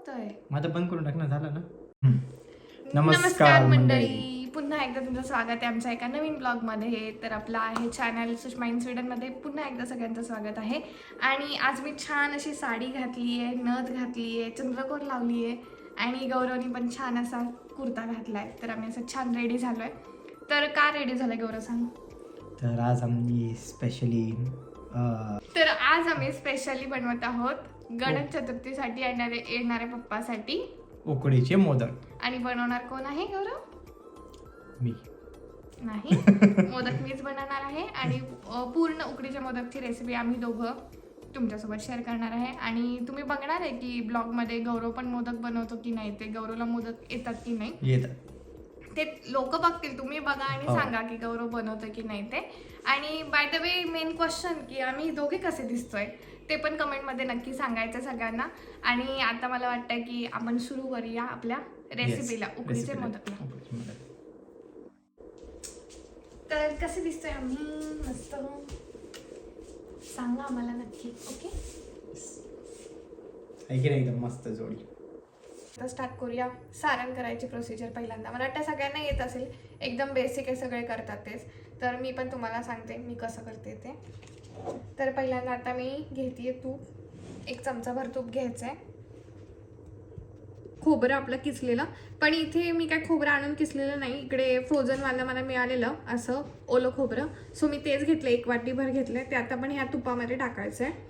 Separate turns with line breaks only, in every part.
होतंय.
मग आता बंद करून टाक ना झालं ना?
नमस्कार मंडळी. पुन्हा एकदा तुमचं स्वागत आहे आमच्या एका नवीन ब्लॉगमध्ये तर आपलं आहे चॅनल सुषमा इन स्वीडनमध्ये पुन्हा एकदा सगळ्यांचं स्वागत आहे. आणि आज मी छान अशी साडी घातली आहे नथ घातली आहे चंद्रकोर लावली आहे आणि गौरवनी पण छान असा कुर्ता घातला आहे तर आम्ही असं छान रेडी झालो आहे तर का रेडी झालं गौरव सांग?
तर आज आम्ही स्पेशली
तर आज आम्ही स्पेशली बनवत आहोत गणेश चतुर्थीसाठी येणारे येणाऱ्या पप्पासाठी.
उकडीचे मोदक.
आणि बनवणार कोण आहे गौरव?
मी.
नाही. मोदक मीच बनवणार आहे. आणि अ, पूर्ण उकडीच्या मोदकची रेसिपी आम्ही दोघं तुमच्यासोबत शेअर करणार आहे. आणि तुम्ही बघणार आहे की ब्लॉगमध्ये गौरव पण मोदक बनवतो की नाही ते गौरवला मोदक येतात की नाही.
येतात.
ते लोक बघतील तुम्ही बघा आणि
हो.
सांगा की गौरव बनवतो की नाही ते. आणि by the way main question की आम्ही दोघे कसे दिसतोय? ते पण कमेंटमध्ये नक्की सांगायचं सगळ्यांना. आणि आता मला वाटतं की आपण सुरू करूया आपल्या रेसिपीला उकडीचे
मोदक.
तर कसे दिसतोय आम्ही? मस्त. सांगा आम्हाला नक्की ओके?
आहे की नाही एकदम मस्त जोडी?
तर स्टार्ट करूया. सारण करायची प्रोसिजर पहिल्यांदा. मला वाटतं सगळ्यांना येत असेल. एकदम बेसिक आहे सगळे करतात तेच. तर मी पण तुम्हाला सांगते मी कसं करते ते. तर पहिल्यांदा आता मी घेते तूप. एक चमचाभर तूप घ्यायचं आहे खोबरं आपलं किसलेलं. पण इथे मी काय खोबरं आणून किसलेलं नाही. इकडे फ्रोझनवालं मला मिळालेलं असं ओलं खोबरं. सो मी तेच घेतलं एक वाटीभर घेतलं ते आता पण ह्या तुपामध्ये टाकायचं आहे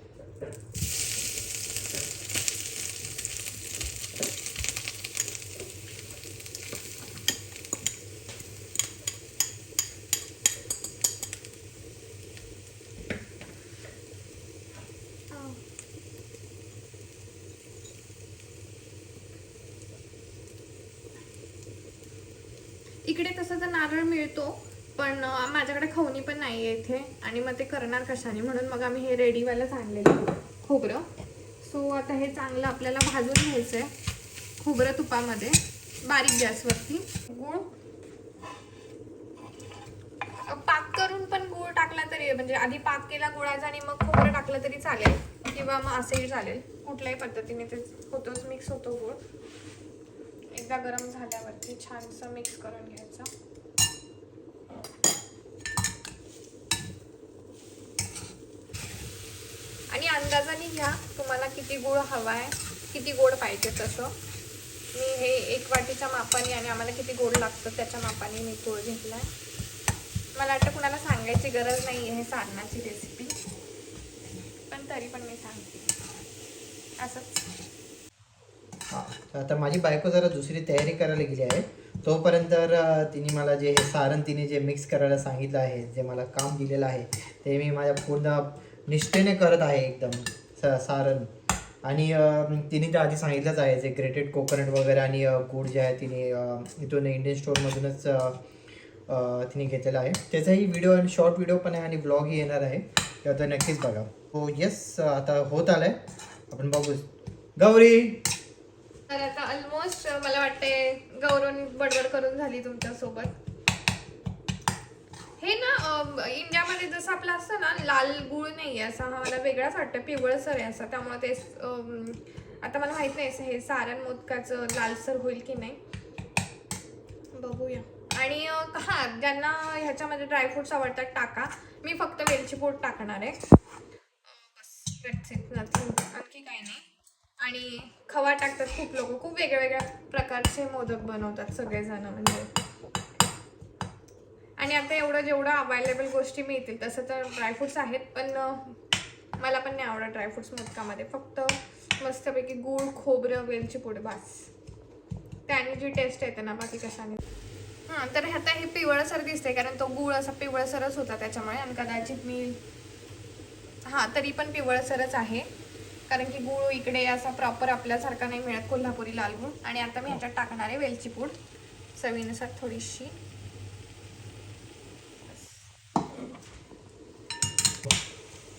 इकडे तसं तर नारळ मिळतो. पण माझ्याकडे खवणी पण नाही आहे इथे. आणि मग ते करणार कशाने? म्हणून मग आम्ही हे रेडीवालंच आणलेलं खोबरं. सो आता हे चांगलं आपल्याला भाजून घ्यायचं आहे खोबरं तुपामध्ये. बारीक गॅसवरती. गूळ. पाक करून पण गूळ टाकला तरी म्हणजे आधी पाक केला गुळाचा आणि मग खोबरं टाकलं तरी चालेल. किंवा मग असंही चालेल. कुठल्याही पद्धतीने ते होतोच मिक्स होतो गूळ. एकदा गरम झाल्यावरती छानसं मिक्स करून घ्यायचं. आणि अंदाजाने घ्या तुम्हाला किती गुळ हवा आहे किती गोड पाहिजे तसं. मी हे एक वाटीच्या मापाने आणि आम्हाला किती गोड लागतं त्याच्या मापाने मी गोळ घेतला आहे मला वाटतं कुणाला सांगायची गरज नाही आहे हे सारणाची रेसिपी पण तरी पण मी सांगते. असंच.
हा तर आता माझी बायको जरा दुसरी तयारी करायला गेली आहे. तोपर्यंत तिने मला जे सारण तिने जे मिक्स करायला सांगितलं आहे जे मला काम दिलेलं आहे ते मी माझ्या पूर्ण निष्ठेने करत आहे एकदम स सारण आणि तिने तर आधी सांगितलंच आहे जे ग्रेटेड कोकोनट वगैरे आणि गूड गुड जे आहे तिने इथून इंडियन स्टोरमधूनच तिने घेतलेला आहे. त्याचाही व्हिडिओ आणि शॉर्ट व्हिडिओ पण आहे आणि ब्लॉगही येणार आहे. तर आता नक्कीच बघा. हो येस आता होत आलं आहे आपण बघू. गौरी!
तर आता ऑलमोस्ट मला वाटते गौरव बडबड करून झाली तुमच्यासोबत. हे ना अं, इंडियामध्ये जसं आपलं असतं ना लाल गुळ नाही आहे असा हा मला वेगळाच वाटतं पिवळसर आहे असा. त्यामुळे ते अं, आता मला माहीत नाही असं हे सारण मोदकाचं लालसर होईल की नाही. बघूया. आणि अं, हा ज्यांना ह्याच्यामध्ये ड्रायफ्रुट्स आवडतात टाका. मी फक्त वेलची पूड टाकणार आहे. बस that's it, nothing. आणखी काही नाही. आणि खवा टाकतात खूप लोक. खूप वेगळ्या वेगळ्या प्रकारचे मोदक बनवतात सगळेजण म्हणजे आणि आता एवढं जेवढं अवेलेबल गोष्टी मिळतील तसं तर ड्रायफ्रुट्स आहेत पण मला पण नाही आवडत ड्रायफ्रुट्स मोदकामध्ये. फक्त मस्तपैकी गूळ खोबरं वेलची पूड बस. त्याने जी टेस्ट येते ना बाकी कशाने. हां तर आता हे पिवळसर दिसते कारण तो गूळ असा पिवळसरच होता त्याच्यामुळे आणि कदाचित मी हां तरी पण पिवळसरच आहे. कारण की गूळ इकडे असा प्रॉपर आपल्यासारखा नाही मिळत कोल्हापुरी लाल गूळ. आणि आता मी ह्याच्यात टाकणार आहे वेलची पूड. चवीनुसार थोडीशी.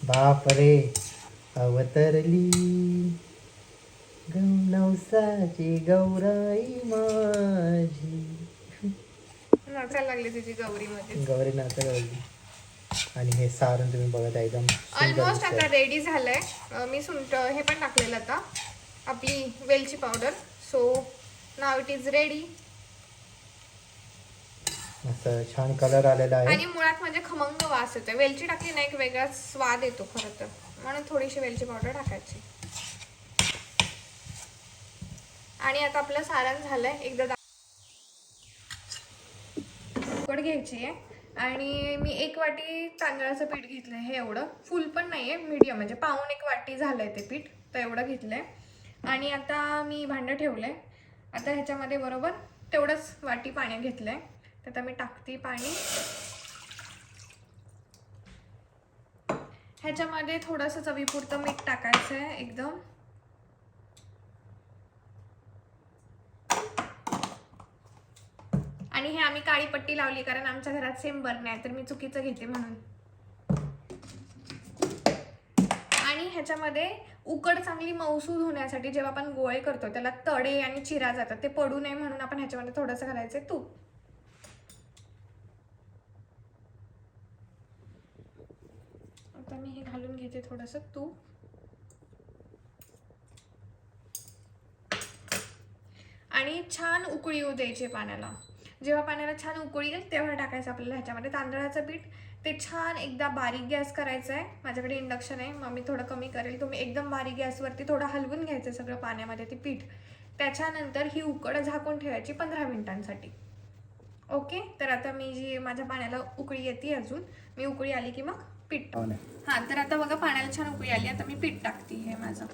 बाप रे अवतरली नवसाची गौराई माझी.
नाचायला लागली तुझी गौरीमध्ये
गौरी नाचत लागली. आणि हे सारण तुम्ही बघत आहे एकदम
ऑलमोस्ट. आता रेडी झालंय. मी सुंट हे पण टाकलेलं आता. आपली वेलची powder so now it is ready
असं छान कलर आलेला आहे.
आणि मुळात म्हणजे खमंग वास येतो वेलची टाकली ना एक वेगळा स्वाद येतो खरं तर. म्हणून थोडीशी वेलची पावडर टाकायची. आणि आता आपलं सारण झालंय. एकदा दा- उकड घ्यायची आहे. आणि मी एक वाटी तांदळाचं पीठ घेतलंय हे एवढं. फुल पण नाहीये मीडियम म्हणजे पाऊण एक वाटी झालंय ते पीठ. तर एवढं घेतलंय. आणि आता मी भांडं ठेवलंय. आता ह्याच्यामध्ये बरोबर तेवढंच वाटी पाणी घेतलंय. तर आता मी टाकते पाणी. ह्याच्यामध्ये थोडंसं चवीपुरतं मीठ टाकायचं आहे एकदम. आणि हे आम्ही काळी पट्टी लावली कारण आमच्या घरात सेम बर्न आहे तर मी चुकीचं घेते म्हणून. आणि ह्याच्यामध्ये उकड चांगली मौसूद होण्यासाठी जेव्हा आपण गोळे करतो त्याला तडे आणि चिरा जातात ते पडू नये म्हणून आपण ह्याच्यामध्ये थोडंसं घालायचं तूप. आता मी हे घालून घेते थोडंसं तूप. आणि छान उकळी येऊ द्यायची पाण्याला. जेव्हा पाण्याला छान उकळी येईल तेव्हा टाकायचं आपल्याला ह्याच्यामध्ये तांदळाचं पीठ. ते छान एकदा बारीक गॅस करायचा आहे. माझ्याकडे इंडक्शन आहे मग मी थोडं कमी करेल. तुम्ही एकदम बारीक गॅसवरती थोडं हलवून घ्यायचं सगळं पाण्यामध्ये ते पीठ. त्याच्यानंतर ही उकड झाकून ठेवायची पंधरा मिनिटांसाठी. ओके? तर आता मी जी माझ्या पाण्याला उकळी येते अजून मी उकळी आली की मग? पीठ
हो
तर आता बघा पाण्याला छान उकळी आली आता मी पीठ टाकते हे माझं.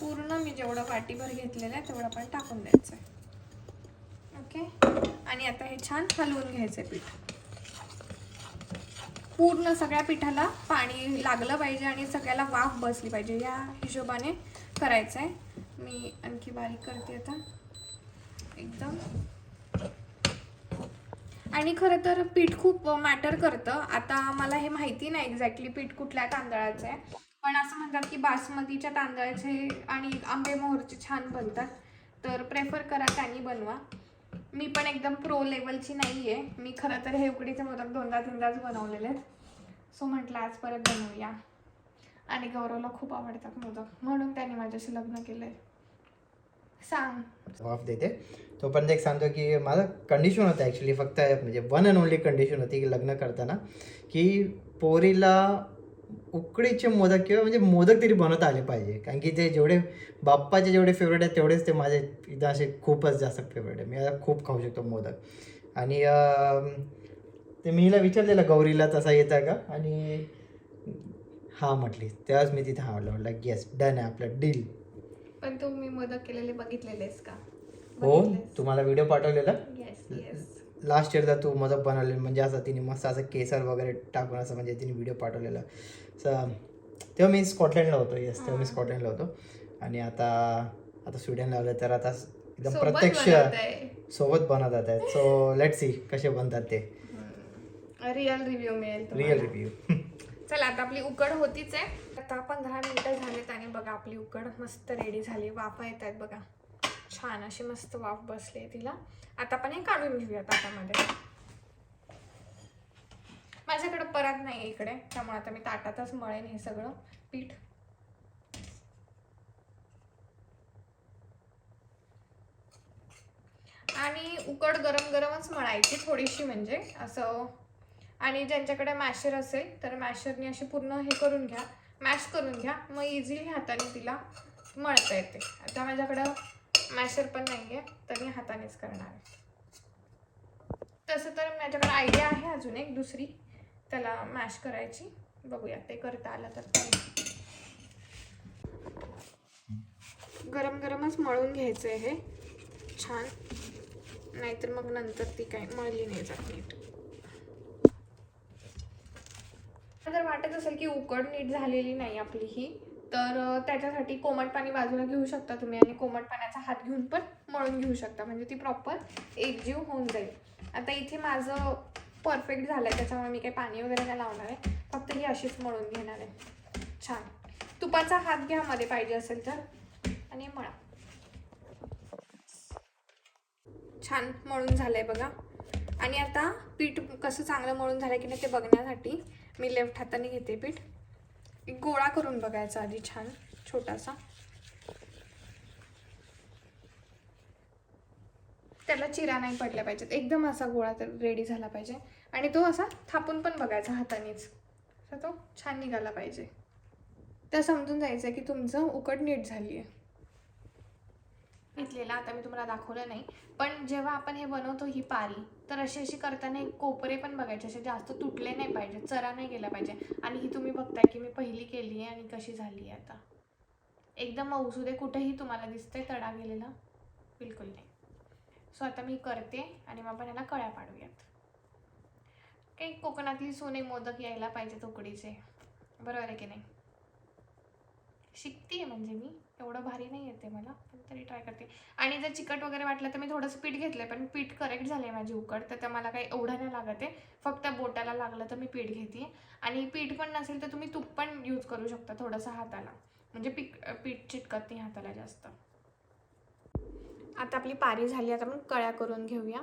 पूर्ण मी जेवढं वाटीभर घेतलेलं आहे तेवढं पण टाकून द्यायचं आहे. ओके? आणि आता हे छान हलवून घ्यायचं पीठ. पूर्ण सगळ्या पिठाला पाणी लागलं पाहिजे आणि सगळ्याला वाफ बसली पाहिजे. या हिशोबाने करायचं आहे. मी आणखी बारीक करते आता. एकदम. आणि खरं तर पीठ खूप मॅटर करतं. आता मला हे माहिती नाही एक्झॅक्टली पीठ कुठल्या तांदळाचं आहे. पण असं म्हणतात की बासमतीच्या तांदळाचे आणि आंबे मोहरचे छान बनतात. तर प्रेफर करा त्यांनी बनवा. मी पण एकदम प्रो लेवलची नाही आहे मी खरं तर हे उकडीचे मोदक दोनदा तीनदाच बनवलेले आहेत. सो म्हटलं आज परत बनवूया. आणि गौरवला खूप आवडतात मोदक. म्हणून त्याने माझ्याशी लग्न केलं आहे सांग.
ऑफ देते तोपर्यंत एक सांगतो की माझं कंडिशन होतं ॲक्च्युली फक्त म्हणजे वन अँड ओनली कंडिशन होती की लग्न करताना. की पोरीला उकडीचे मोदक किंवा म्हणजे मोदक तरी बनवता आले पाहिजे. कारण की ते जेवढे बाप्पाचे जेवढे फेवरेट आहेत तेवढेच ते माझे इथं असे खूपच जास्त फेवरेट आहे मी आता खूप खाऊ शकतो मोदक. आणि ते मी हिला विचारलेलं गौरीला तसा येतं का? आणि हा म्हटली तेव्हाच मी तिथे हा म्हटलं म्हटलं येस डन आहे आपलं. डील
पण तू मी मोदक केलेले बघितलेलेस का?
हो? तुम्हाला व्हिडिओ पाठवलेला?
येस येस
लास्ट इयरला तू मदत बनवलेली म्हणजे असं तिने मस्त असं केसर वगैरे टाकून असं म्हणजे तिने व्हिडिओ पाठवलेला. असं तेव्हा मी स्कॉटलँडला होतो येस तेव्हा मी स्कॉटलँडला होतो. आणि आता आता स्वीडनला आलं तर आता एकदम प्रत्यक्ष. सोबत बनवतात आहेत सो लेट सी कसे बनतात ते.
रिअल रिव्ह्यू मिळेल.
रिअल रिव्ह्यू
चला आता आपली उकड होतीच आहे. आता पंधरा मिनिटं झालेत आणि बघा आपली उकड मस्त रेडी झाली. वाफा येत आहेत बघा. छान अशी मस्त वाफ बसली तिला. आता आपण हे काढून घेऊया ताटामध्ये माझ्याकडे परत नाही इकडे. त्यामुळे आता मी ताटातच मळेन हे सगळं पीठ. आणि उकड गरम गरमच मळायची थोडीशी म्हणजे असं. आणि ज्यांच्याकडे मॅशर असेल तर मॅशरने अशी पूर्ण हे करून घ्या. मॅश करून घ्या. मग इझिली हाताने तिला मळता येते. आता माझ्याकडं मॅशर पण नाही आहे तर मी हातानेच करणार आहे. तसं तर माझ्याकडे आयडिया आहे अजून एक दुसरी. त्याला मॅश करायची. बघूया ते करता आलं तर गरम गरमच मळून घ्यायचं आहे हे. छान. नाहीतर मग नंतर ती काय मळली नाही जात नीट. जर वाटत असेल की उकड नीट झालेली नाही आपली ही तर त्याच्यासाठी कोमट पाणी बाजूला घेऊ शकता तुम्ही आणि कोमट पाण्याचा हात घेऊन पण मळून घेऊ शकता. म्हणजे ती प्रॉपर एकजीव होऊन जाईल. आता इथे माझं परफेक्ट झालं आहे त्याच्यामुळे मी काही पाणी वगैरे नाही लावणार आहे. फक्त ही अशीच मळून घेणार आहे. छान. तुपाचा हात घ्या मध्ये पाहिजे असेल तर आणि मळा. छान मळून झालं आहे बघा. आणि आता पीठ कसं चांगलं मळून झालं की नाही ते बघण्यासाठी मी लेफ्ट हाताने घेते पीठ. एक गोळा करून बघायचा आधी छान छोटासा. त्याला चिरा नाही पडल्या पाहिजेत. एकदम असा गोळा तर रेडी झाला पाहिजे. आणि तो असा थापून पण बघायचा हातानेच. तर तो छान निघाला पाहिजे. तर समजून जायचं की तुमचं उकड नीट झाली आहे घेतलेला आता मी तुम्हाला दाखवलं नाही. पण जेव्हा आपण हे बनवतो ही पारी तर अशी अशी करताना एक कोपरे पण बघायचे असे जास्त तुटले नाही पाहिजे चरा नाही गेला पाहिजे. आणि ही तुम्ही बघताय की मी पहिली केली आहे आणि कशी झाली आहे आता. एकदम मौसुदे कुठेही तुम्हाला दिसतंय तडा गेलेला. बिलकुल नाही. सो आता मी करते आणि मग आपण ह्याला कळ्या पाडूयात. काही कोकणातली सोने मोदक यायला पाहिजेत उकडीचे. बरोबर आहे की नाही? शिकते म्हणजे मी. एवढं भारी नाही येते मला पण तरी ट्राय करते. आणि जर चिकट वगैरे वाटलं तर मी थोडंसं पीठ घेतलं पण पीठ करेक्ट झालं आहे माझी उकड तर मला काही एवढं नाही लागत आहे. फक्त बोटाला लागलं तर मी पीठ घेते. आणि पीठ पण नसेल तर तुम्ही तूप पण यूज करू शकता थोडंसं हाताला. म्हणजे पीक पीठ चिटकत नाही हाताला जास्त. आता आपली पारी झाली आता आपण कळ्या करून घेऊया.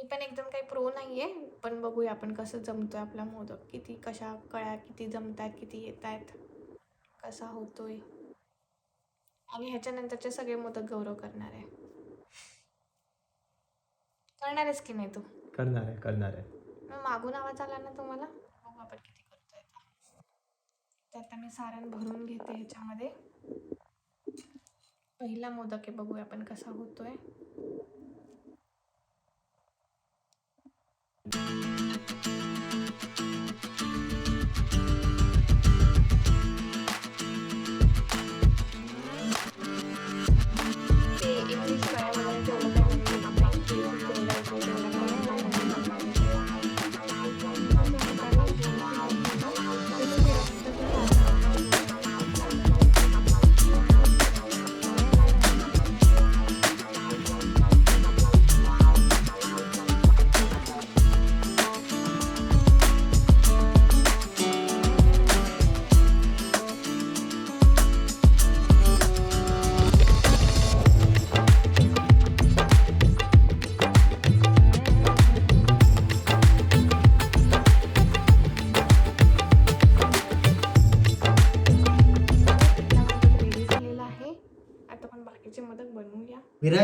मी पण एकदम काही प्रो नाही आहे पण बघूया आपण कसं जमतोय आपला मोदक. किती कशा कळ्या किती जमत आहेत किती येत आहेत कसा होतोय. आणि ह्याच्यानंतरचे सगळे मोदक गौरव करणार आहे. करणार आहेस की नाही तू?
करणार आहे करणार आहे.
मग मागून आवाज आला ना तुम्हाला? बघू आपण किती करतोय. तर आता मी सारण भरून घेते ह्याच्यामध्ये. पहिला मोदक आहे बघूया आपण कसा होतोय. Thank you.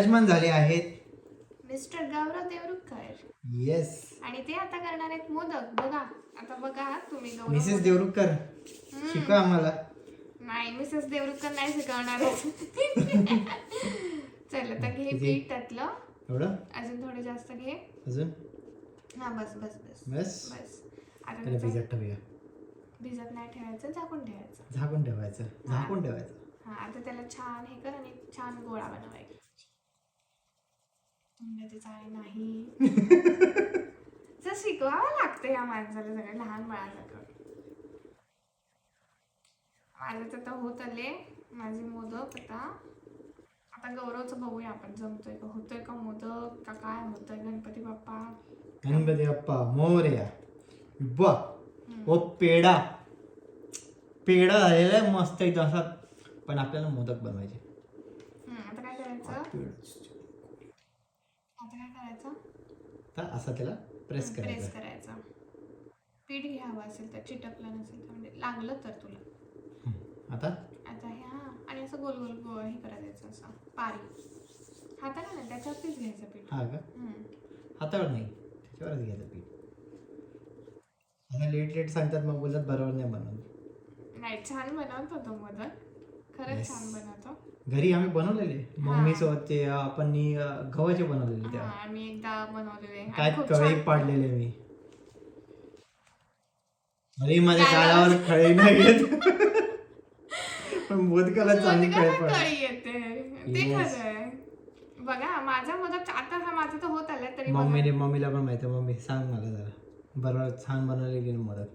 विराजमान झाले आहेत.
मिस्टर गौरव देवरुखकर.
येस
आणि ते आता करणार आहेत मोदक. बघा आता बघा तुम्ही गौरव
मिसेस देवरुखकर शिकवा आम्हाला.
नाही मिसेस देवरुखकर नाही शिकवणार. चल आता घे? पीठ त्यातलं
एवढं
अजून थोडं जास्त घे.
अजून?
हा बस बस बस.
बस?
बस. आता
त्याला
त्याचं
भिजत ठेवूया.
भिजत नाही ठेवायचं झाकून ठेवायचं.
झाकून ठेवायचं. झाकून ठेवायचं.
हा आता त्याला छान हे कर आणि छान गोळा बनवायचा तुमच्या आहे नाही. जर शिकवावं लागतं या माणसाला सगळं लहान बाळासारखं. माझं तर आता होत आले. माझे मोदक आता. आता गौरवचं बघूया आपण जमतोय का होतोय का मोदक का काय होतंय गणपती बाप्पा?
गणपती बाप्पा मोरया. बा ओ पेढा. पेढा झालेला आहे मस्त एकदम असा. पण आपल्याला मोदक बनवायचे.
आता काय करायचं
पेढा.
आता काय करायचं
तर असा त्याला प्रेस
प्रेस
करायचा
करायचा. पीठ घ्यावं असेल तर चिटकलं नसेल तर म्हणजे लागलं तर तुला.
आता?
आता हे हा आणि असं गोल गोल गोल हे करायचं असं पारी. हाताला नाही त्याच्यावरतीच घ्यायचं पीठ.
हा का?
हम्म.
हातावर नाही त्याच्यावरच घ्यायचं पीठ. आता लेट लेट सांगतात मग बोलतात बरोबर नाही बनवत.
नाही छान बनवतो तो मोदक खरंच
Yes.
छान बनवतो.
घरी आम्ही बनवलेले. मम्मी सोबत ते आपण गव्हाचे बनवलेले त्या.
आम्ही एकदा बनवलेले
काय कळे पाडलेले मी. अरे माझ्या गालावर खळे नाही येत. पण मोदकाला चांगली कळे
मोदकाला
पड
कळी येते. ते
Yes.
खरं आहे बघा माझा मोदक आता हा माझा तर होत आलाय तरी.
मम्मीने मम्मीला पण माहिती मम्मी सांग मला जरा. बरोबर छान बनवले गेले मोदक.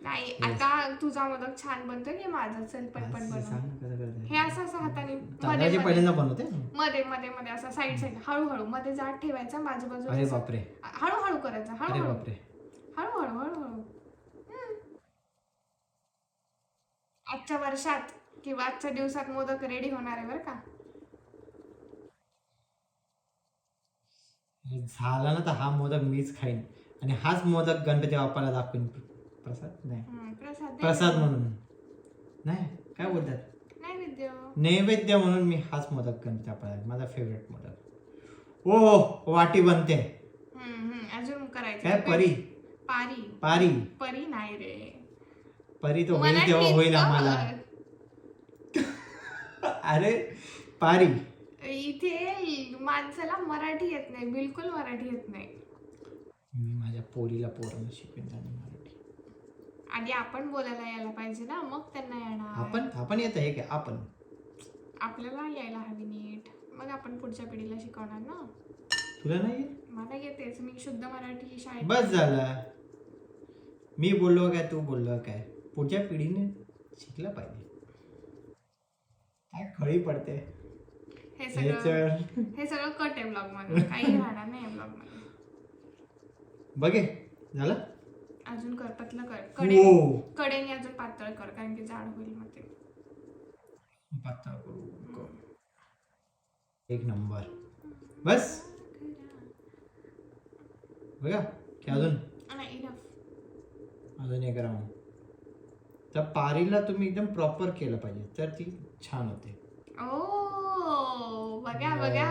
नाही आता तुझा मोदक छान बनतोय की माझा चल पण पण बनव हे असं असं हाताने मध्ये मध्ये.
पहिल्यांदा बनवते?
मध्ये मध्ये मध्ये असं साईड साईड हळूहळू मध्ये जाट ठेवायचा बाजू बाजू
अरे बापरे.
हळूहळू करायचं
अरे
हळूहळू.
बापरे.
हळूहळू हळूहळू. हम्म. आजच्या वर्षात किंवा आजच्या दिवसात मोदक रेडी होणार आहे बरं का?
झाला ना तर हा मोदक मीच खाईन. आणि हाच मोदक गणपती बाप्पाला दाखवीन. प्रसाद? नाही.
प्रसाद
प्रसाद म्हणून. नाही काय बोलतात?
नैवेद्य.
नैवेद्य म्हणून मी हाच मोदक करते आपल्याला. माझा फेवरेट मोदक. ओ वाटी बनते.
हम्म, हम्म, अजून करायचं.
काय? परी.
पारी.
पारी.
परी. नाही रे.
परी तो होईल तेव्हा होईल आम्हाला. अरे पारी.
इथे माणसाला मराठी येत नाही. बिलकुल मराठी येत नाही.
मी माझ्या पोरीला पोरांना शिकवेन त्यांना.
आधी आपण बोलायला यायला पाहिजे ना मग त्यांना येणार.
आपण आपण येत आहे काय आपण.
आपल्याला यायला हवी नीट. मग आपण पुढच्या पिढीला शिकवणार ना.
तुला नाही येत?
मला येतेच मी शुद्ध मराठी शाळेत
बस झालं. मी बोललो काय तू बोललो काय? पुढच्या पिढीने शिकलं पाहिजे. काय खळी पडते.
हे
हे
सगळं
तर
हे सगळं कट आहे ब्लॉगमध्ये काही राहणार नाही ब्लॉगमध्ये
बघे झालं?
अजून कर पतलं कर कडे
हो.
कडेने. अजून पातळ कर कारण की जाड होईल मग ते.
पातळ करू. एक नंबर. बस. बघा की अजून.
नाही इनफ
अजून एक राऊंड तर पारीला तुम्ही एकदम प्रॉपर केलं पाहिजे तर ती छान होते.
ओ बघा बघा.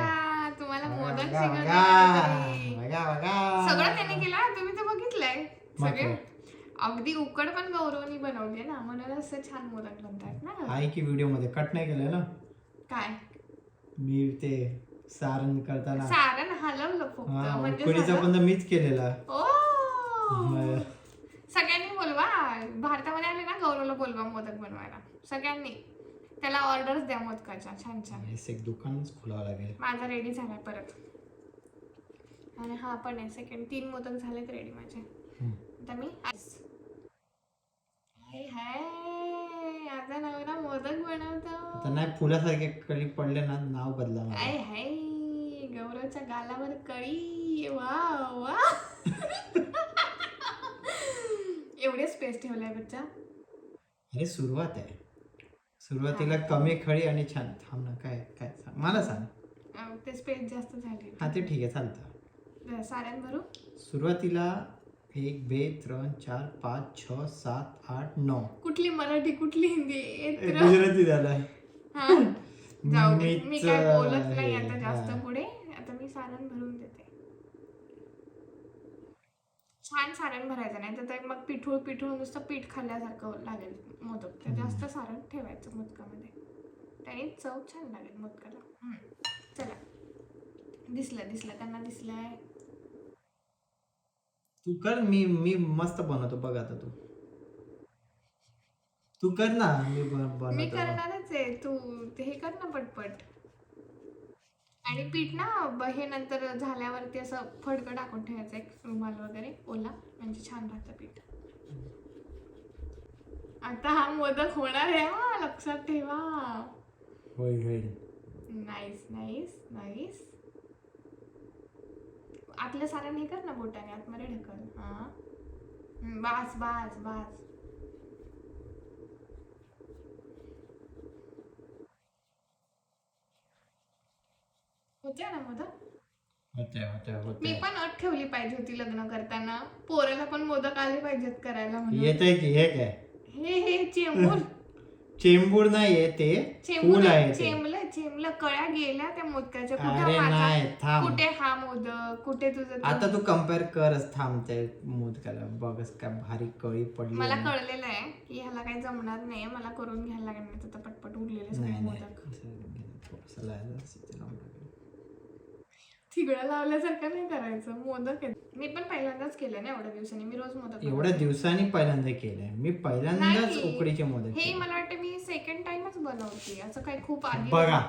तुम्हाला मोदक
बघा,
शिकवते
बघा,
कोणीतरी.
बघा, बघा.
सगळं त्यांनी केलं तुम्ही तर सगळे? अगदी उकड पण गौरवनी बनवली ना म्हणून असं छान मोदक बनतात ना.
आहे की व्हिडिओमध्ये कट नाही केलं ना?
काय?
मी ते सारण करताना.
सारण हलवलं फक्त
हा,
म्हणजे
उकडीचा
झालं.
पण मीच केलेला.
ओ!
मग
सगळ्यांनी बोलवा. भारतामध्ये आले ना गौरवला बोलवा मोदक बनवायला. सगळ्यांनी. त्याला ऑर्डर्स द्या मोदकाच्या छान छान.
हेच एक दुकानच खोलावं लागेल.
माझा रेडी झालाय परत. आणि हा पण आहे सेकंड तीन मोदक झालेत रेडी माझे.
हम्म.
आता मी हाय हाय आता नवरा मोदक बनवतो
तर नाही फुलासारखे कळी पडले ना नाव बदला माझं.
आय हाय गौरवच्या गालावर कळी वा वा एवढे स्पेस ठेवलाय बच्चा
अरे सुरुवात आहे सुरुवातीला कमी खळी आणि छान थांब ना काय काय सांग मला सांग
अं, ते स्पेस जास्त झाले
हा ते ठीक आहे चालतं
साऱ्यां भरू
सुरुवातीला एक बे त्रण चार पाच छ सात आठ नऊ
कुठली मराठी कुठली हिंदी?
ए,
येत
गुजराती झालाय
हा? जाऊ दे. मी काय बोलत नाही आता जास्त
हा.
पुढे. आता मी सारण भरून देते. छान सारण भरायचं नाही तर ते मग पिठूळ पिठूळ नुसतं पीठ खाल्ल्यासारखं लागेल मोदक. तर जास्त सारण ठेवायचं मोदकामध्ये. त्याने चव छान लागेल मोदकाला. हम्म. चला. दिसलं दिसलं. त्यांना दिसलंय.
तू कर मी मी मस्त बनवतो बघ आता तू. तू कर ना मी
मी
बनवतो.
करणारच आहे तू ते हे कर ना पटपट. आणि पीठ ना ब- हे नंतर झाल्यावरती असं फडकं टाकून ठेवायचं एक रुमाल वगैरे ओला म्हणजे छान राहतं पीठ. आता हा मोदक होणार आहे हा लक्षात ठेवा.
होईल होईल.
नाईस नाईस नाईस आतलं सारण हे कर ना बोटाने आतमध्ये ढकल. हा. बास बास बास. होते ना मोदक?
होते होते
मी पण अट ठेवली पाहिजे होती लग्न करताना. पोराला पण मोदक आले पाहिजेत करायला म्हणून.
येत आहे की हे काय?
हे हे चेंबूर.
चेंबूर नाही आहे ते.
चेंबूर
फूल आहे ते.
चेंबलं चेंबलं कळ्या गेल्या त्या मोदकाच्या. कुठे माझा
नाही थांब.
कुठे हा मोदक कुठे तुझं ते-
आता तू कंपेअर करच थांब ते मोदकाला. बघच काय भारी कळी पडली
मला
आहे.
कळलेलं आहे की ह्याला काही जमणार नाही मला करून घ्यायला लागणार नाही तर पटपट उरलेले सगळे
नाही नाही.
मोदक.
असं
थिगडं लावल्यासारखं नाही करायचं मोदक आहे मी पण पहिल्यांदाच केलं ना एवढ्या दिवसांनी. मी रोज मोदक
एवढ्या. दिवसांनी पहिल्यांदा केलंय. मी पहिल्यांदाच
नाही.
उकडीचे मोदक
हे
केले.
मला वाटतं मी सेकंड टाइमच बनवते. असं काही खूप आधी
बघा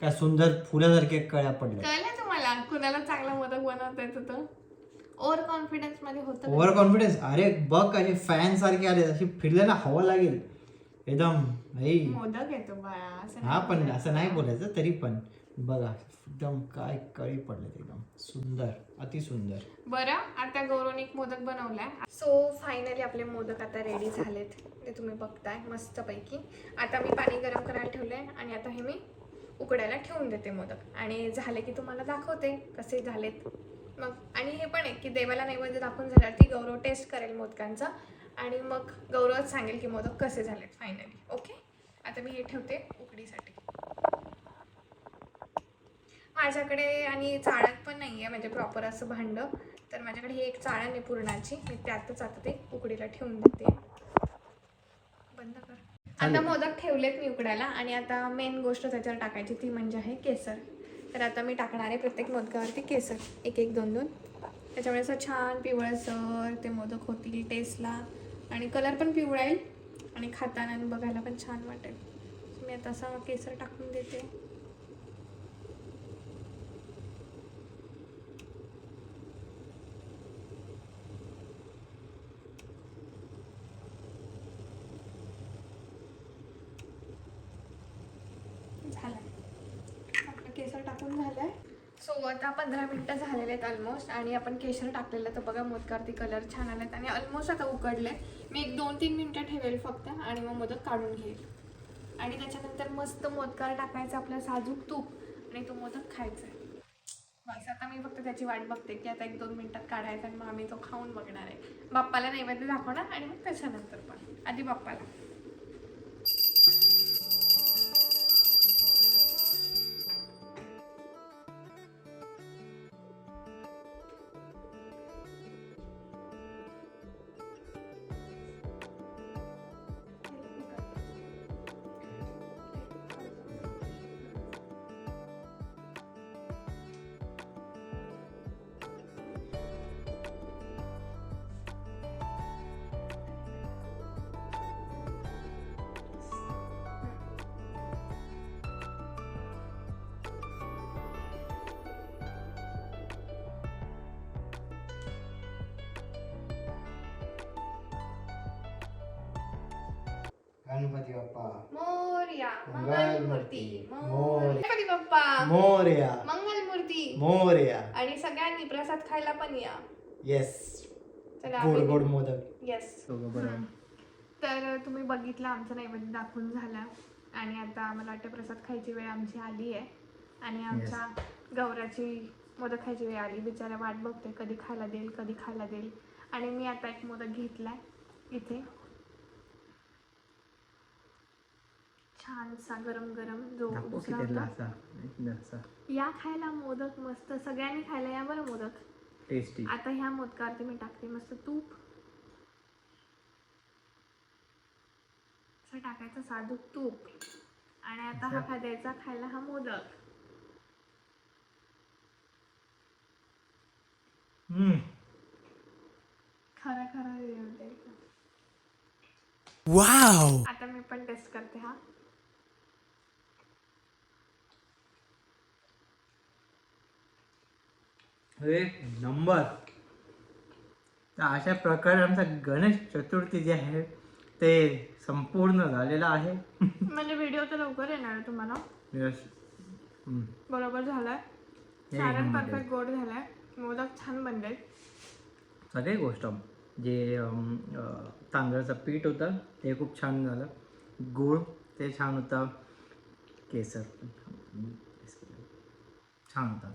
काय सुंदर फुलासारखे कळ्या पडल्या
कळलं तुम्हाला? कुणाला चांगला मोदक बनवता येत होतं ओव्हर कॉन्फिडन्समध्ये होतं
ओव्हर कॉन्फिडन्स अरे बघ असे फॅन सारखे आले असे फिरले ना हवा लागेल. एकदम नाही
मोदक येतो बाळा असं
हा
नाही
पण
बोलायचं.
असं नाही बोलायचं तरी पण. बघा एकदम काय कळी पडले एकदम. सुंदर अति सुंदर.
बरं आता गौरवनिक मोदक बनवलाय. सो फायनली आपले मोदक आता रेडी झालेत. ते तुम्ही बघताय मस्तपैकी. आता मी पाणी गरम करायला ठेवलंय आणि आता हे मी उकडायला ठेवून देते मोदक. आणि झाले की तुम्हाला दाखवते कसे झालेत. मग आणि हे पण आहे की देवाला नैवेद्य दाखवून झाल्यावरती गौरव टेस्ट करेल मोदकांचा. आणि मग गौरवच सांगेल की मोदक कसे झालेत फायनली ओके आता मी हे ठेवते उकडीसाठी. माझ्याकडे आणि चाळण पण नाही आहे म्हणजे प्रॉपर असं भांडं. तर माझ्याकडे ही एक चाळण आहे पूर्णाची. मी त्यातच आता ते उकडीला ठेवून देते. बंद कर. आता. मोदक ठेवलेत मी उकडायला आणि आता मेन गोष्ट त्याच्यावर टाकायची ती म्हणजे आहे केसर. तर आता मी टाकणार आहे प्रत्येक मोदकावरती केसर. एक एक दोन दोन. त्याच्यामुळे असं छान पिवळसर ते मोदक होतील टेस्टला आणि कलर पण पिवळा येईल आणि खाताना आणि बघायला पण छान वाटेल. मी आता असा केसर टाकून देते झालंय आपलं केसर टाकून झालंय सो आता पंधरा मिनटं झालेले आहेत ऑलमोस्ट आणि आपण केशर टाकलेलं तर बघा मोदकावरती कलर छान आलेत आणि ऑलमोस्ट आता उकडले. मी एक दोन तीन मिनटं ठेवेल फक्त आणि मग मोदक काढून घेईल. आणि त्याच्यानंतर मस्त मोदकावर टाकायचं आपलं साजूक तूप आणि तो मोदक खायचा आहे. बस आता मी फक्त त्याची वाट बघते की आता एक दोन मिनटात काढायचा आणि मग आम्ही तो खाऊन बघणार आहे. बाप्पाला नैवेद्य दाखवणार आणि मग त्याच्यानंतर पण. आधी बाप्पाला.
गणपती बाप्पा
मोर्या
मंगलमूर्ती.
मंगलमूर्ती
मोरया.
गणपती बाप्पा
मोरया
मंगलमूर्ती
मोरया
आणि सगळ्यांनी प्रसाद खायला पण या.
येस
चला
गोड गोड मोदक.
येस
बरोबर.
तर तुम्ही बघितलं आमचं नैवेद्य दाखवून झाला. आणि आता मला वाटतं प्रसाद खायची वेळ आमची आली आहे. आणि आमच्या गौराची मोदक खायची वेळ आली. बिचारा वाट बघते कधी खायला देईल कधी खायला देईल. आणि मी आता एक मोदक घेतलाय इथे. छानसा गरम गरम जो दुसरा होता. या खायला मोदक मस्त सगळ्यांनी खायला या बरं मोदक.
टेस्टी
आता ह्या मोदकावरती मी टाकते मस्त तूप. असं टाकायचं साधू तूप. आणि आता हा खा द्यायचा खायला हा मोदक.
हम्म.
खरा खरा द्यायचा.
वाव
आता मी पण टेस्ट करते हा
एक नंबर. तर अशा प्रकारे आमचा गणेश चतुर्थी जे आहे ते संपूर्ण झालेलं आहे.
म्हणजे व्हिडिओ तर लवकर येणार आहे तुम्हाला.
हम्म.
बरोबर झालाय.
एक
सारण
नंबर
परफेक्ट गोड झालाय. मोदक छान बनले.
सगळी गोष्ट. जे अम, अ, तांदळाचं पीठ होतं ते खूप छान झालं. गूळ ते छान होतं. केसर. छान होता.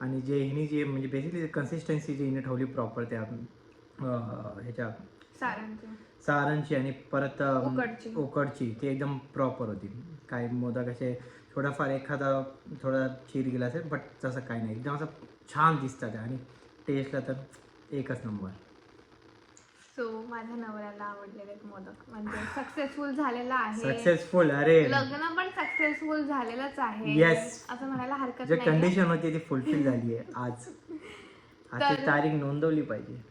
आणि जे हिने जे म्हणजे बेसिकली कन्सिस्टन्सी जी हिने ठेवली प्रॉपर त्या अ, ह्याच्या
सारणची
आणि परत अम,
उकडची.
उकडची ती एकदम प्रॉपर होती. काही मोदक असे थोडाफार एखादा थोडा चीर गेला असेल बट तसं काही नाही. एकदम असं छान दिसतं ते आणि टेस्टला तर एकच नंबर
सो माझ्या नवऱ्याला आवडलेले मोदक. म्हणजे सक्सेसफुल झालेला आहे.
सक्सेसफुल अरे.
लग्न पण सक्सेसफुल झालेलंच आहे.
Yes.
असं म्हणायला हरकत
जे
नाही
कंडिशन होती ती फुलफिल झाली आहे आज. आजची
तर-
तारीख नोंदवली पाहिजे.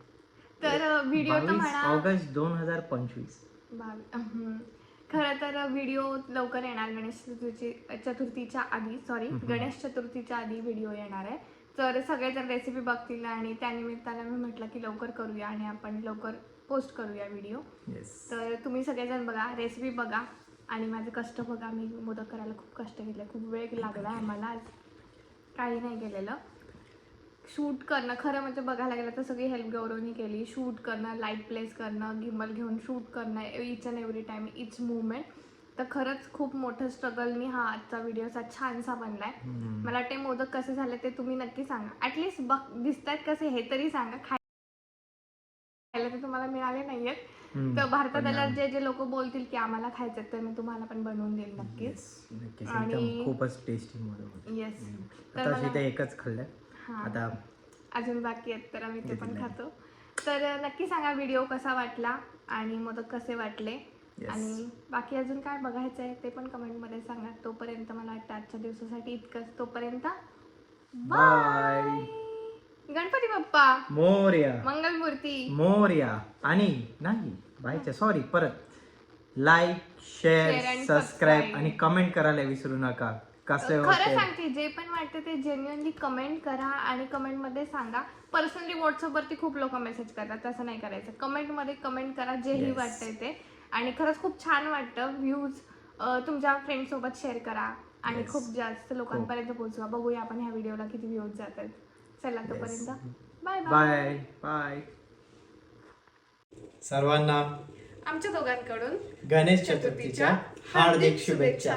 तर व्हिडिओ तर
बावीस
म्हणा
ऑगस्ट दोन हजार पंचवीस.
बावी- हम्म. खरं तर व्हिडिओ लवकर येणार गणेश चतुर्थी चतुर्थीच्या आधी सॉरी गणेश चतुर्थीच्या आधी व्हिडिओ येणार आहे. तर सगळेजण रेसिपी बघतील आणि त्यानिमित्तानं मी म्हटलं की लवकर करूया आणि आपण लवकर पोस्ट करूया व्हिडिओ
येस
तर तुम्ही सगळेजण बघा रेसिपी बघा आणि माझे कष्ट बघा. मी मोदक करायला खूप कष्ट घेतले खूप वेळ लागला आम्हाला. आज काही नाही केलेलं शूट करणं खरं म्हणजे बघायला गेलं तर सगळी हेल्प गौरवनी केली. शूट करणं लाइट प्लेस करणं गिम्बल घेऊन शूट करणं each and every time each movement तर खरंच खूप मोठं स्ट्रगलनी हा आजचा व्हिडिओ असा छानसा बनलाय. मला वाटते मोदक कसे झाले ते तुम्ही नक्की सांगा. ॲटलिस्ट बघ दिसतात कसे हे तरी सांगा. खायला तर तुम्हाला मिळाले नाहीयेत. तर भारतात आल्यावर जे जे लोक बोलतील की आम्हाला खायचं तर मी तुम्हाला पण बनवून देईल नक्कीच. आणि-
खूपच टेस्टी मोदक
येस तर
ते एकच खाल्लं
हा.
आता
अजून बाकी आहेत तर आम्ही ते पण खातो. तर नक्की सांगा व्हिडिओ कसा वाटला आणि मोदक कसे वाटले. आणि बाकी अजून काय बघायचं आहे ते पण कमेंटमध्ये सांगा. तोपर्यंत मला वाटतं आजच्या दिवसासाठी इतकंच. तोपर्यंत
बाय
गणपती बाप्पा.
मोर्या.
मंगलमूर्ती.
मोर्या. आणि नाही बायच्या सॉरी परत. Like share subscribe. आणि कमेंट करायला विसरू नका. कसं
खरं सांगते जे पण वाटतं ते जेन्युअनली कमेंट करा आणि कमेंटमध्ये सांगा. पर्सनली व्हॉट्सअपवरती खूप लोक मेसेज करतात तसं नाही करायचं. कमेंटमध्ये कमेंट करा जेही. वाटतंय ते. आणि खरंच खूप छान वाटतं. व्ह्यूज तुमच्या फ्रेंड सोबत शेअर करा आणि
Yes.
खूप जास्त लोकांपर्यंत पोहोचवा. बघूया आपण ह्या व्हिडिओला किती व्ह्यूज जातात. चला तोपर्यंत. बाय बाय
बाय बाय
सर्वांना
आमच्या दोघांकडून
गणेश चतुर्थीच्या हार्दिक शुभेच्छा.